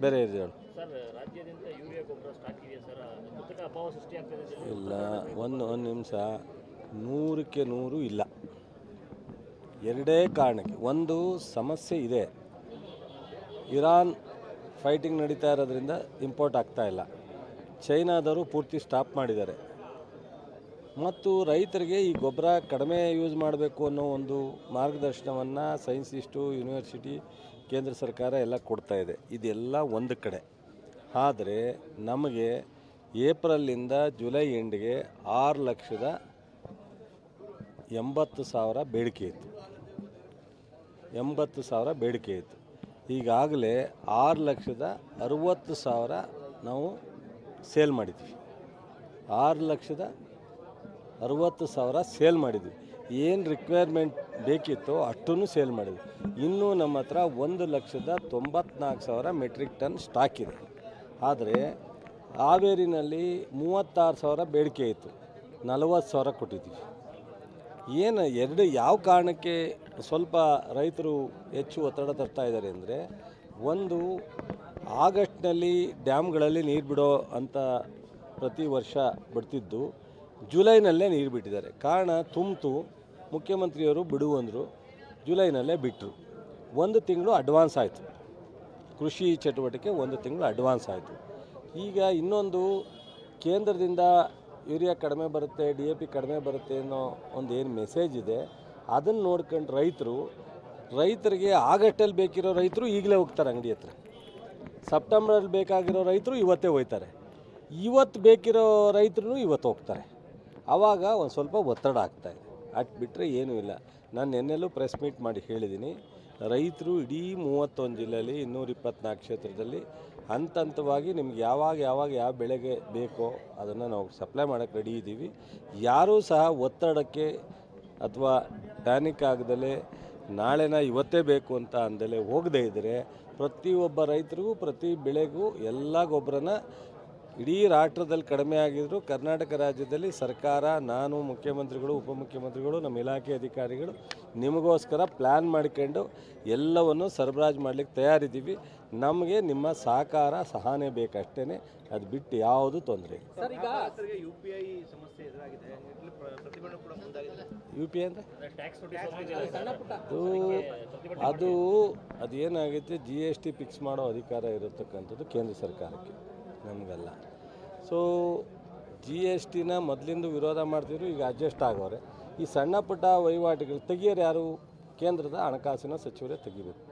ಬೇರೆ ಇದೆ ಹೇಳು. ಇಲ್ಲ ಒಂದು ಒಂದು ನಿಮಿಷ. ನೂರಕ್ಕೆ ನೂರು ಇಲ್ಲ. ಎರಡೇ ಕಾರಣಕ್ಕೆ. ಒಂದು ಸಮಸ್ಯೆ ಇದೆ. ಇರಾನ್ ಫೈಟಿಂಗ್ ನಡೀತಾ ಇರೋದ್ರಿಂದ ಇಂಪೋರ್ಟ್ ಆಗ್ತಾ ಇಲ್ಲ. ಚೈನಾದವರು ಪೂರ್ತಿ ಸ್ಟಾಪ್ ಮಾಡಿದ್ದಾರೆ. ಮತ್ತು ರೈತರಿಗೆ ಈ ಗೊಬ್ಬರ ಕಡಿಮೆ ಯೂಸ್ ಮಾಡಬೇಕು ಅನ್ನೋ ಒಂದು ಮಾರ್ಗದರ್ಶನವನ್ನು ಸೈನ್ಸಿಸ್ಟು ಯೂನಿವರ್ಸಿಟಿ, ಕೇಂದ್ರ ಸರ್ಕಾರ ಎಲ್ಲ ಕೊಡ್ತಾ ಇದೆ. ಇದೆಲ್ಲ ಒಂದು ಕಡೆ. ಆದರೆ ನಮಗೆ ಏಪ್ರಿಲಿಂದ ಜುಲೈ ಎಂಡ್ಗೆ ಆರು ಲಕ್ಷದ ಎಂಬತ್ತು ಸಾವಿರ ಬೇಡಿಕೆ ಇತ್ತು. ಎಂಬತ್ತು ಸಾವಿರ ಬೇಡಿಕೆ ಇತ್ತು. ಈಗಾಗಲೇ ಆರು ಲಕ್ಷದ ಅರುವತ್ತು ಸಾವಿರ ನಾವು ಸೇಲ್ ಮಾಡಿದ್ವಿ ಆರು ಲಕ್ಷದ ಅರುವತ್ತು ಸಾವಿರ ಸೇಲ್ ಮಾಡಿದ್ವಿ. ಏನು ರಿಕ್ವೈರ್ಮೆಂಟ್ ಬೇಕಿತ್ತೋ ಅಷ್ಟೂ ಸೇಲ್ ಮಾಡಿದ್ವಿ. ಇನ್ನೂ ನಮ್ಮ ಹತ್ರ ಒಂದು ಲಕ್ಷದ ತೊಂಬತ್ನಾಲ್ಕು ಸಾವಿರ ಮೆಟ್ರಿಕ್ ಟನ್ ಸ್ಟಾಕ್ ಇದೆ. ಆದರೆ ಹಾವೇರಿನಲ್ಲಿ ಮೂವತ್ತಾರು ಸಾವಿರ ಬೇಡಿಕೆ ಇತ್ತು. ನಲವತ್ತು ಸಾವಿರ ಕೊಟ್ಟಿದ್ದೀವಿ. ಏನು ಎರಡು ಯಾವ ಕಾರಣಕ್ಕೆ ಸ್ವಲ್ಪ ರೈತರು ಹೆಚ್ಚು ಒತ್ತಡ ತರ್ತಾ ಇದ್ದಾರೆ ಅಂದರೆ ಒಂದು ಆಗಸ್ಟ್ನಲ್ಲಿ ಡ್ಯಾಮ್ಗಳಲ್ಲಿ ನೀರು ಬಿಡೋ ಅಂತ ಪ್ರತಿ ವರ್ಷ ಬಿಡ್ತಿದ್ದು. ಜುಲೈನಲ್ಲೇ ನೀರು ಬಿಟ್ಟಿದ್ದಾರೆ. ಕಾರಣ ತುಂಬಿತು, ಮುಖ್ಯಮಂತ್ರಿಯವರು ಬಿಡು ಅಂದರು, ಜುಲೈನಲ್ಲೇ ಬಿಟ್ಟರು ಒಂದು ತಿಂಗಳು ಅಡ್ವಾನ್ಸ್ ಆಯಿತು. ಕೃಷಿ ಚಟುವಟಿಕೆ ಒಂದು ತಿಂಗಳು ಅಡ್ವಾನ್ಸ್ ಆಯಿತು. ಈಗ ಇನ್ನೊಂದು ಕೇಂದ್ರದಿಂದ ಯೂರಿಯಾ ಕಡಿಮೆ ಬರುತ್ತೆ ಡಿ ಎ ಪಿ ಕಡಿಮೆ ಬರುತ್ತೆ ಅನ್ನೋ ಒಂದು ಏನು ಮೆಸೇಜ್ ಇದೆ, ಅದನ್ನು ನೋಡ್ಕೊಂಡು ರೈತರು, ರೈತರಿಗೆ ಆಗಸ್ಟಲ್ಲಿ ಬೇಕಿರೋ ರೈತರು ಈಗಲೇ ಹೋಗ್ತಾರೆ ಅಂಗಡಿ ಹತ್ರ. ಸೆಪ್ಟೆಂಬರಲ್ಲಿ ಬೇಕಾಗಿರೋ ರೈತರು ಇವತ್ತೇ ಹೋಯ್ತಾರೆ. ಇವತ್ತು ಬೇಕಿರೋ ರೈತರು ಇವತ್ತು ಹೋಗ್ತಾರೆ. ಆವಾಗ ಒಂದು ಸ್ವಲ್ಪ ಒತ್ತಡ ಆಗ್ತಾಯಿದೆ ಅಟ್ ಬಿಟ್ಟರೆ ಏನೂ ಇಲ್ಲ. ನಾನು ನಿನ್ನೆಲ್ಲೂ ಪ್ರೆಸ್ ಮೀಟ್ ಮಾಡಿ ಹೇಳಿದ್ದೀನಿ ರೈತರು ಇಡೀ ಮೂವತ್ತೊಂದು ಜಿಲ್ಲೆಯಲ್ಲಿ ಇನ್ನೂರ ಇಪ್ಪತ್ನಾಲ್ಕು ಕ್ಷೇತ್ರದಲ್ಲಿ ಹಂತ ಹಂತವಾಗಿ ನಿಮ್ಗೆ ಯಾವಾಗ ಯಾವಾಗ ಯಾವ ಬೆಳೆಗೆ ಬೇಕೋ ಅದನ್ನು ನಾವು ಸಪ್ಲೈ ಮಾಡೋಕ್ಕೆ ರೆಡಿ ಇದ್ದೀವಿ ಯಾರೂ ಸಹ ಒತ್ತಡಕ್ಕೆ ಅಥವಾ ಪ್ಯಾನಿಕ್ ಆಗದಲೇ ನಾಳೆನ ಇವತ್ತೇ ಬೇಕು ಅಂತ ಅಂದಲೇ ಹೋಗದೇ ಇದ್ದರೆ ಪ್ರತಿಯೊಬ್ಬ ರೈತರಿಗೂ, ಪ್ರತಿ ಬೆಳೆಗೂ ಎಲ್ಲ ಗೊಬ್ಬರನ ಇಡೀ ರಾಷ್ಟ್ರದಲ್ಲಿ ಕಡಿಮೆ ಆಗಿದ್ರು ಕರ್ನಾಟಕ ರಾಜ್ಯದಲ್ಲಿ ಸರ್ಕಾರ ನಾನು ಮುಖ್ಯಮಂತ್ರಿಗಳು ಉಪಮುಖ್ಯಮಂತ್ರಿಗಳು ನಮ್ಮ ಇಲಾಖೆ ಅಧಿಕಾರಿಗಳು ನಿಮಗೋಸ್ಕರ ಪ್ಲ್ಯಾನ್ ಮಾಡಿಕೊಂಡು ಎಲ್ಲವನ್ನು ಸರಬರಾಜು ಮಾಡಲಿಕ್ಕೆ ತಯಾರಿದ್ದೀವಿ. ನಮಗೆ ನಿಮ್ಮ ಸಹಕಾರ ಸಹನೆ ಬೇಕಷ್ಟೇ ಅದು ಬಿಟ್ಟು ಯಾವುದು ತೊಂದರೆ ಸರ್ ಈಗ ಯು ಪಿ ಐ ಅಂದರೆ? ಅದು ಅದೇನಾಗುತ್ತೆ ಜಿ ಎಸ್ ಟಿ ಫಿಕ್ಸ್ ಮಾಡೋ ಅಧಿಕಾರ ಇರತಕ್ಕಂಥದ್ದು ಕೇಂದ್ರ ಸರ್ಕಾರಕ್ಕೆ. ನಮಗಲ್ಲ. ಸೊ ಜಿ ಎಸ್ ಟಿನ ಮೊದಲಿಂದ ವಿರೋಧ ಮಾಡ್ತಿದ್ರು, ಈಗ ಅಡ್ಜಸ್ಟ್ ಆಗೋರೆ. ಈ ಸಣ್ಣ ಪುಟ್ಟ ವಹಿವಾಟುಗಳು ತೆಗಿಯೋರು ಯಾರು? ಕೇಂದ್ರದ ಹಣಕಾಸಿನ ಸಚಿವರೇ ತೆಗಿಬೇಕು.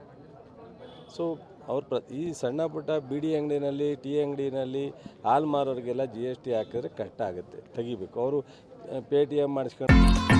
ಸೊ ಅವ್ರ ಪ್ರ, ಈ ಸಣ್ಣ ಪುಟ್ಟ ಬಿಡಿ ಅಂಗಡಿನಲ್ಲಿ, ಟಿ ಅಂಗಡಿನಲ್ಲಿ ಹಾಲು ಮಾರೋರಿಗೆಲ್ಲ ಜಿ ಎಸ್ ಟಿ ಹಾಕಿದ್ರೆ ಕಷ್ಟ ಆಗುತ್ತೆ, ತೆಗಿಬೇಕು. ಅವರು ಪೇ ಟಿ ಎಂ ಮಾಡಿಸ್ಕೊಂಡು